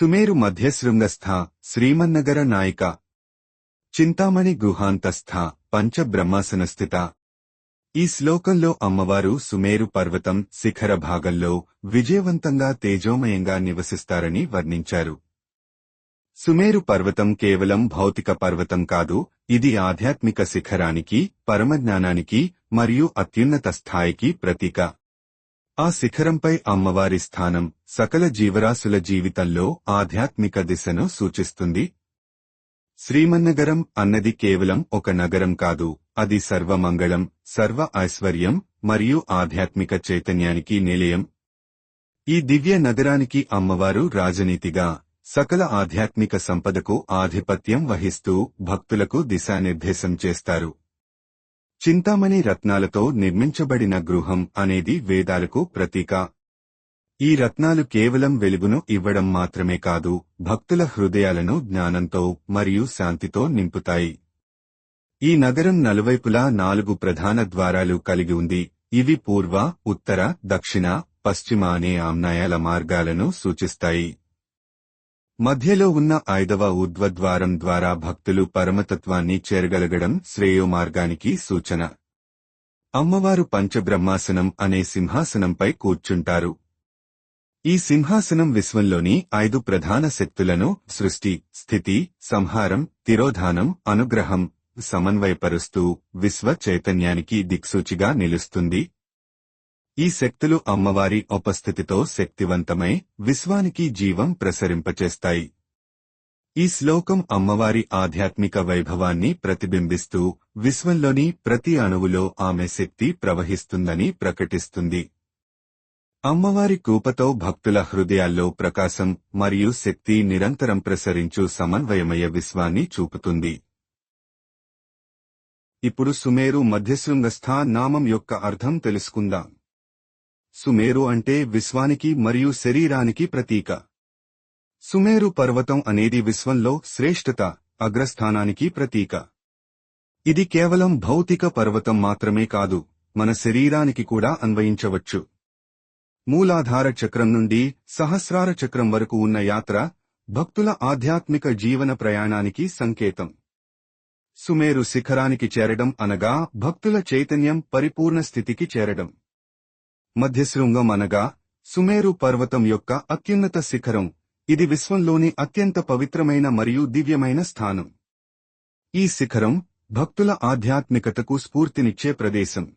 సుమేరు మధ్యశృంగస్థ శ్రీమన్నగర నాయిక. చింతామణి గుహాంతస్థ పంచబ్రహ్మాసనస్థిత. ఈ శ్లోకంలో అమ్మవారు సుమేరు పర్వతం శిఖర భాగంలో విజయవంతంగా తేజోమయంగా నివసిస్తారని వర్ణించారు. సుమేరు పర్వతం కేవలం భౌతిక పర్వతం కాదు ఇది ఆధ్యాత్మిక శిఖరానికి పరమజ్ఞానానికి మరియు అత్యున్నత స్థాయికి ప్రతీక. ఆ శిఖరంపై అమ్మవారి స్థానం సకల జీవరాశుల జీవితంలో ఆధ్యాత్మిక దిశను సూచిస్తుంది. శ్రీమన్నగరం అన్నది కేవలం ఒక నగరం కాదు అది సర్వమంగళం సర్వ ఐశ్వర్యం మరియు ఆధ్యాత్మిక చైతన్యానికి నిలయం. ఈ దివ్య నగరానికి అమ్మవారు రాజనీతిగా సకల ఆధ్యాత్మిక సంపదకు ఆధిపత్యం వహిస్తూ భక్తులకు దిశానిర్దేశం చేస్తారు. చింతామణి రత్నాలతో నిర్మించబడిన గృహం అనేది వేదాలకు ప్రతీక. ఈ రత్నాలు కేవలం వెలుగును ఇవ్వడం మాత్రమే కాదు భక్తుల హృదయాలను జ్ఞానంతో మరియు శాంతితో నింపుతాయి. ఈ నగరం నలువైపులా నాలుగు ప్రధాన ద్వారాలు కలిగి ఉంది. ఇవి పూర్వ ఉత్తర దక్షిణ పశ్చిమ అనే ఆమ్నాయాల మార్గాలను సూచిస్తాయి. మధ్యలో ఉన్న ఐదవ ఊర్ధ్వద్వారం ద్వారా భక్తులు పరమతత్వాన్ని చేరగలగడం శ్రేయో మార్గానికి సూచన. అమ్మవారు పంచబ్రహ్మాసనం అనే సింహాసనంపై కూర్చుంటారు. ఈ సింహాసనం విశ్వంలోని ఐదు ప్రధాన శక్తులను సృష్టి స్థితి సంహారం తిరోధానం అనుగ్రహం సమన్వయపరుస్తూ విశ్వ చైతన్యానికి దిక్సూచిగా నిలుస్తుంది. ఈ శక్తులు అమ్మవారి ఉపస్థితితో శక్తివంతమై విశ్వానికి జీవం ప్రసరింపచేస్తాయి. ఈ శ్లోకం అమ్మవారి ఆధ్యాత్మిక వైభవాన్ని ప్రతిబింబిస్తూ విశ్వంలోని ప్రతి అణువులో ఆమె శక్తి ప్రవహిస్తుందని ప్రకటిస్తుంది. అమ్మవారి కూపతో భక్తుల హృదయాల్లో ప్రకాశం మరియు శక్తి నిరంతరం ప్రసరించు సమన్వయమయ విశ్వాన్ని చూపుతుంది. ఇప్పుడు సుమేరు మధ్యశృంగస్థ నామం యొక్క అర్థం తెలుసుకుందాం. సుమేరు అంటే విశ్వానికి మరియు శరీరానికి ప్రతీక. సుమేరు పర్వతం అనేది విశ్వంలో శ్రేష్ఠత అగ్రస్థానానికి ప్రతీక. ఇది కేవలం భౌతిక పర్వతం మాత్రమే కాదు మన శరీరానికి కూడా అన్వయించవచ్చు. మూలాధార చక్రం నుండి సహస్రార చక్రం వరకు ఉన్న యాత్ర భక్తుల ఆధ్యాత్మిక జీవన ప్రయాణానికి సంకేతం. సుమేరు శిఖరానికి చేరడం అనగా భక్తుల చైతన్యం పరిపూర్ణ స్థితికి చేరడం. మధ్యశృంగం అనగా సుమేరు పర్వతం యొక్క అత్యున్నత శిఖరం. ఇది విశ్వంలోని అత్యంత పవిత్రమైన మరియు దివ్యమైన స్థానం. ఈ శిఖరం భక్తుల ఆధ్యాత్మికతకు స్ఫూర్తినిచ్చే ప్రదేశం.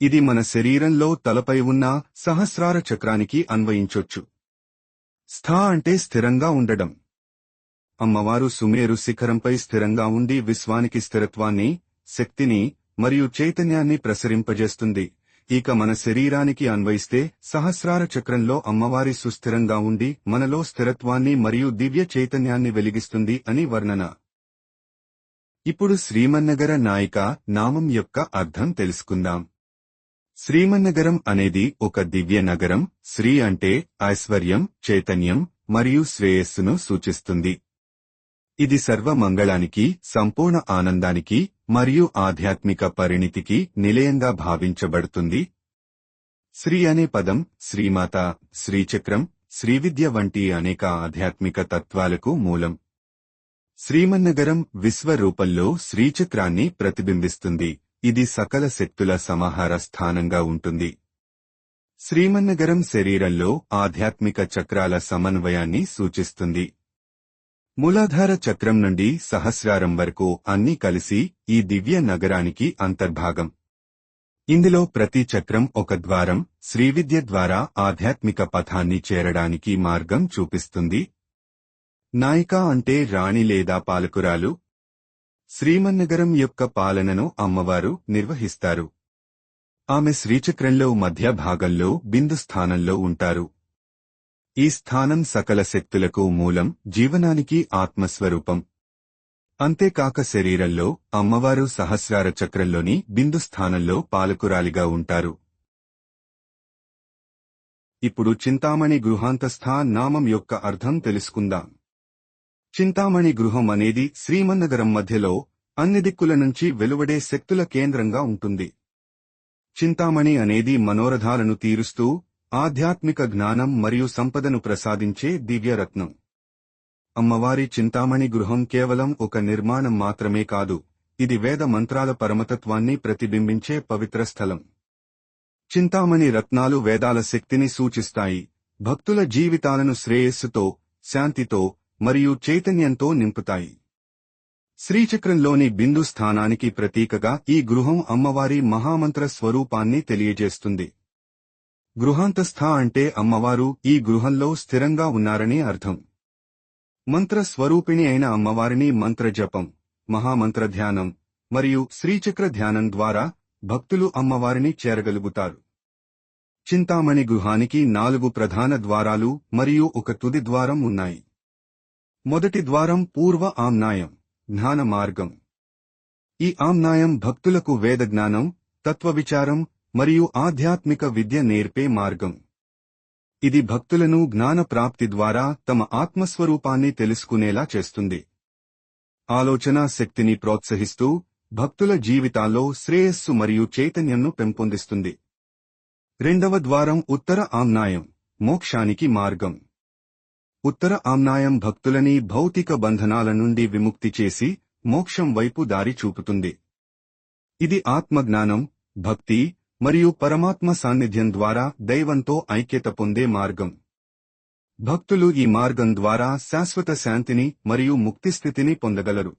ఇది మన శరీరంలో తలపై ఉన్న సహస్రార చక్రానికి అన్వయించొచ్చు. స్థా అంటే స్థిరంగా ఉండడం. అమ్మవారు సుమేరు శిఖరంపై స్థిరంగా ఉండి విశ్వానికి స్థిరత్వాన్ని శక్తిని మరియు చైతన్యాన్ని ప్రసరింపజేస్తుంది. ఇక మన శరీరానికి అన్వయిస్తే సహస్రార చక్రంలో అమ్మవారి సుస్థిరంగా ఉండి మనలో స్థిరత్వాన్ని మరియు దివ్య చైతన్యాన్ని వెలిగిస్తుంది అని వర్ణన. ఇప్పుడు శ్రీమన్నగర నాయిక నామం యొక్క అర్థం తెలుసుకుందాం. శ్రీమన్నగరం అనేది ఒక దివ్య నగరం శ్రీ అంటే ఐశ్వర్యం చైతన్యం మరియు శ్రేయస్సును సూచిస్తుంది. ఇది సర్వమంగళానికి సంపూర్ణ ఆనందానికి మరియు ఆధ్యాత్మిక పరిణితికి నిలయంగా భావించబడుతుంది. శ్రీ అనే పదం శ్రీమాత శ్రీచక్రం శ్రీవిద్య వంటి అనేక ఆధ్యాత్మిక తత్వాలకు మూలం. శ్రీమన్నగరం విశ్వరూపంలో శ్రీచక్రాన్ని ప్రతిబింబిస్తుంది. ఇది సకల శక్తుల సమాహార స్థానంగా ఉంటుంది. శ్రీమన్నగరం శరీరంలో ఆధ్యాత్మిక చక్రాల సమన్వయాన్ని సూచిస్తుంది. మూలాధార చక్రం నుండి సహస్రారం వరకు అన్నీ కలిసి ఈ దివ్య నగరానికి అంతర్భాగం. ఇందులో ప్రతి చక్రం ఒక ద్వారం శ్రీవిద్య ద్వారా ఆధ్యాత్మిక పథాన్ని చేరడానికి మార్గం చూపిస్తుంది. నాయిక అంటే రాణి లేదా పాలకురాలు. శ్రీమన్నగరం యొక్క పాలనను అమ్మవారు నిర్వహిస్తారు. ఆమె శ్రీచక్రంలో మధ్య భాగంలో బిందు స్థానంలో ఉంటారు. ఈ స్థానం సకల శక్తులకు మూలం జీవనానికి ఆత్మస్వరూపం. అంతేకాక శరీరంలో అమ్మవారు సహస్రార చక్రంలోని బిందు స్థానంలో పాలకురాలిగా ఉంటారు. ఇప్పుడు చింతామణి గృహాంతస్థ నామం యొక్క అర్థం తెలుసుకుందాం. చింతామణి గృహం అనేది శ్రీమన్నగరం మధ్యలో అన్ని దిక్కుల నుంచి వెలువడే శక్తుల కేంద్రంగా ఉంటుంది. చింతామణి అనేది మనోరథాలను తీరుస్తూ ఆధ్యాత్మిక జ్ఞానం మరియు సంపదను ప్రసాదించే దివ్యరత్నం. అమ్మవారి చింతామణి గృహం కేవలం ఒక నిర్మాణం మాత్రమే కాదు ఇది వేద మంత్రాల పరమతత్వాన్ని ప్రతిబింబించే పవిత్ర స్థలం. చింతామణి రత్నాలు వేదాల శక్తిని సూచిస్తాయి భక్తుల జీవితాలను శ్రేయస్సుతో శాంతితో మరియు చైతన్యంతో నింపుతాయి. శ్రీచక్రంలోని బిందు స్థానానికి ప్రతీకగా ఈ గృహం అమ్మవారి మహామంత్ర స్వరూపాన్ని తెలియజేస్తుంది. గృహాంతస్థ అంటే అమ్మవారు ఈ గృహంలో స్థిరంగా ఉన్నారని అర్థం. మంత్ర స్వరూపిణి అయిన అమ్మవారిని మంత్రజపం మహామంత్ర ధ్యానం మరియు శ్రీచక్ర ధ్యానం ద్వారా భక్తులు అమ్మవారిని చేరగలుగుతారు. చింతామణి గృహానికి నాలుగు ప్రధాన ద్వారాలు మరియు ఒక తుది ద్వారం ఉన్నాయి. మొదటి ద్వారం పూర్వ ఆమ్నాయం జ్ఞాన మార్గం. ఈ ఆమ్నాయం భక్తులకు వేద జ్ఞానం తత్వవిచారం మరియు ఆధ్యాత్మిక విద్య నేర్పే మార్గం. ఇది భక్తులను జ్ఞాన ప్రాప్తి ద్వారా తమ ఆత్మస్వరూపాన్ని తెలుసుకునేలా చేస్తుంది. ఆలోచనా శక్తిని ప్రోత్సహిస్తూ భక్తుల జీవితాల్లో శ్రేయస్సు మరియు చైతన్యంను పెంపొందిస్తుంది. రెండవ ద్వారం ఉత్తర ఆమ్నాయం మోక్షానికి మార్గం. ఉత్తర ఆమ్నాయం భక్తులని భౌతిక బంధనాల నుండి విముక్తి చేసి మోక్షం వైపు దారి చూపుతుంది. ఇది ఆత్మజ్ఞానం భక్తి మరియు పరమాత్మ సాన్నిధ్యం ద్వారా దైవంతో ఐక్యత పొందే మార్గం. భక్తులు ఈ మార్గం ద్వారా శాశ్వత శాంతిని మరియు ముక్తిస్థితిని పొందగలరు.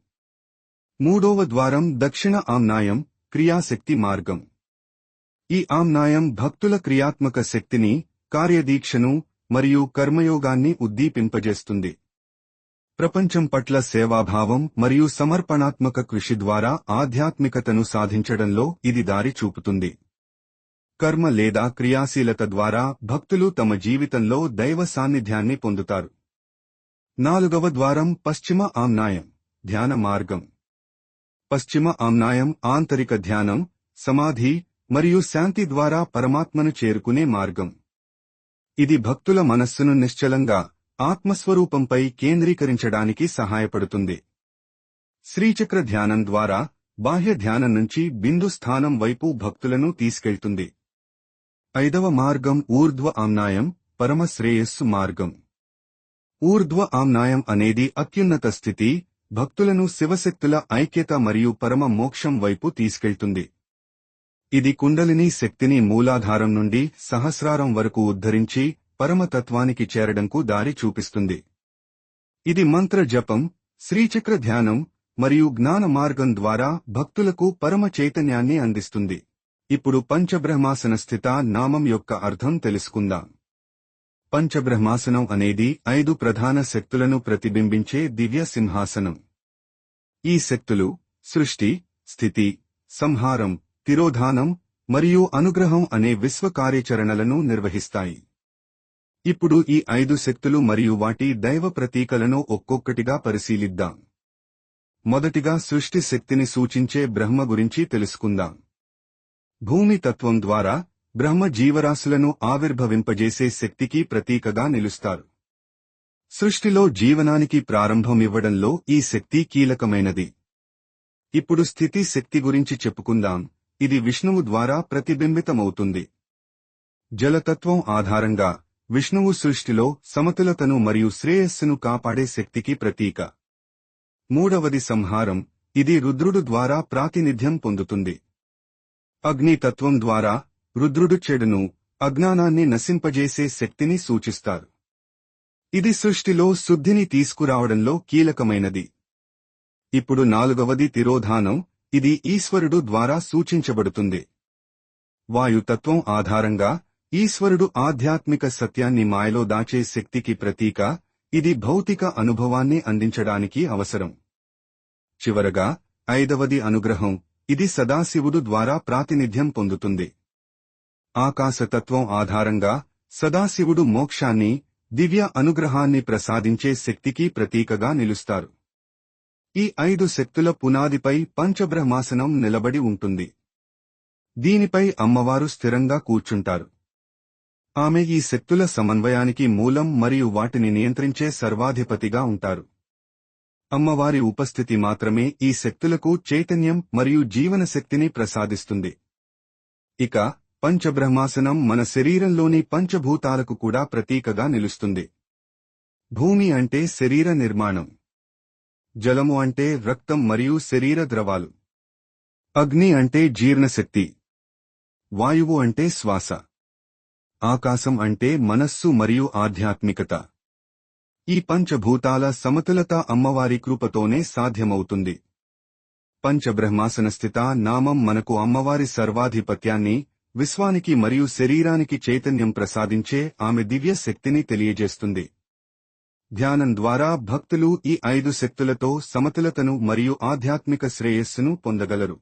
మూడవ ద్వారం దక్షిణ ఆమ్నాయం క్రియాశక్తి మార్గం. ఈ ఆమ్నాయం భక్తుల క్రియాత్మక శక్తిని కార్యదీక్షను మరియు కర్మయోగాన్ని ఉద్దీపింపజేస్తుంది. ప్రపంచం పట్ల సేవాభావం మరియు సమర్పణాత్మక కృషి ద్వారా ఆధ్యాత్మికతను సాధించడంలో ఇది దారి చూపుతుంది. కర్మ లేదా క్రియాశీలత ద్వారా భక్తులు తమ జీవితంలో దైవ సాన్నిధ్యాన్ని పొందుతారు. నాలుగవ ద్వారం పశ్చిమ ఆమ్నాయం ధ్యాన మార్గం. పశ్చిమ ఆమ్నాయం ఆంతరిక ధ్యానం సమాధి మరియు శాంతి ద్వారా పరమాత్మను చేరుకునే మార్గం. ఇది భక్తుల మనస్సును నిశ్చలంగా ఆత్మస్వరూపంపై కేంద్రీకరించడానికి సహాయపడుతుంది. శ్రీచక్ర ధ్యానం ద్వారా బాహ్య ధ్యానం నుంచి బిందు స్థానం వైపు భక్తులను తీసుకెళ్తుంది. ఐదవ మార్గం ఊర్ధ్వ ఆమ్నాయం పరమ శ్రేయస్సు మార్గం. ఊర్ధ్వ ఆమ్నాయం అనేది అత్యున్నత స్థితి భక్తులను శివశక్తుల ఐక్యత మరియు పరమ మోక్షం వైపు తీసుకెళ్తుంది. ఇది కుండలిని శక్తిని మూలాధారం నుండి సహస్రారం వరకు ఉద్ధరించి పరమతత్వానికి చేరడంకు దారి చూపిస్తుంది. ఇది మంత్ర జపం శ్రీచక్ర ధ్యానం మరియు జ్ఞాన మార్గం ద్వారా భక్తులకు పరమ చైతన్యాన్ని అందిస్తుంది. ఇప్పుడు పంచబ్రహ్మాసన స్థిత నామం యొక్క అర్థం తెలుసుకుందాం. పంచబ్రహ్మాసనం అనేది ఐదు ప్రధాన శక్తులను ప్రతిబింబించే దివ్య సింహాసనం. ఈ శక్తులు సృష్టి స్థితి సంహారం తిరోధానం మరియు అనుగ్రహం అనే విశ్వ కార్యాచరణలను నిర్వహిస్తాయి. ఇప్పుడు ఈ ఐదు శక్తులు మరియు వాటి దైవ ప్రతీకలను ఒక్కొక్కటిగా పరిశీలిద్దాం. మొదటిగా సృష్టి శక్తిని సూచించే బ్రహ్మ గురించి తెలుసుకుందాం. భూమి తత్వం ద్వారా బ్రహ్మ జీవరాశులను ఆవిర్భవింపజేసే శక్తికి ప్రతీకగా నిలుస్తారు. సృష్టిలో జీవనానికి ప్రారంభమివ్వడంలో ఈ శక్తి కీలకమైనది. ఇప్పుడు స్థితి శక్తి గురించి చెప్పుకుందాం. ఇది విష్ణువు ద్వారా ప్రతిబింబితమవుతుంది. జలతత్వం ఆధారంగా విష్ణువు సృష్టిలో సమతులతను మరియు శ్రేయస్సును కాపాడే శక్తికి ప్రతీక. మూడవది సంహారం. ఇది రుద్రుడు ద్వారా ప్రాతినిధ్యం పొందుతుంది. అగ్నితత్వం ద్వారా రుద్రుడు చెడును అజ్ఞానాన్ని నశింపజేసే శక్తిని సూచిస్తారు. ఇది సృష్టిలో శుద్ధిని తీసుకురావడంలో కీలకమైనది. ఇప్పుడు నాలుగవది తిరోధానం ఇది ఈశ్వరుడు ద్వారా సూచించబడుతుంది. వాయుతత్వం ఆధారంగా ఈశ్వరుడు ఆధ్యాత్మిక సత్యాన్ని మాయలో దాచే శక్తికి ప్రతీక ఇది భౌతిక అనుభవాన్ని అందించడానికి అవసరం. చివరగా ఐదవది అనుగ్రహం ఇది సదాశివుడు ద్వారా ప్రాతినిధ్యం పొందుతుంది. ఆకాశతత్వం ఆధారంగా సదాశివుడు మోక్షాన్ని దివ్య అనుగ్రహాన్ని ప్రసాదించే శక్తికి ప్రతీకగా నిలుస్తారు. ఈ ఐదు శక్తుల పునాదిపై పంచబ్రహ్మాసనం నిలబడి ఉంటుంది. దీనిపై అమ్మవారు స్థిరంగా కూర్చుంటారు. ఆమె ఈ శక్తుల సమన్వయానికి మూలం మరియు వాటిని నియంత్రించే సర్వాధిపతిగా ఉంటారు. అమ్మవారి ఉపస్థితి మాత్రమే ఈ శక్తులకు చైతన్యం మరియు జీవన శక్తిని ప్రసాదిస్తుంది. ఇక పంచబ్రహ్మాసనం మన శరీరంలోని పంచభూతాలకు కూడా ప్రతీకగా నిలుస్తుంది. భూమి అంటే శరీర నిర్మాణం. జలము అంటే రక్తం మరియు శరీర ద్రవాలు. అగ్ని అంటే జీర్ణశక్తి. వాయువు అంటే శ్వాస. ఆకాశం అంటే మనస్సు మరియు ఆధ్యాత్మికత. ఈ పంచభూతాల సమతులత అమ్మవారి కృపతోనే సాధ్యమవుతుంది. పంచబ్రహ్మాసన స్థిత నామం మనకు అమ్మవారి సర్వాధిపత్యాన్ని విశ్వానికి మరియు శరీరానికి చైతన్యం ప్రసాదించే ఆమె దివ్య శక్తిని తెలియజేస్తుంది. ధ్యానం ద్వారా భక్తులు ఈ ఐదు శక్తులతో సమతులతను మరియు ఆధ్యాత్మిక శ్రేయస్సును పొందగలరు.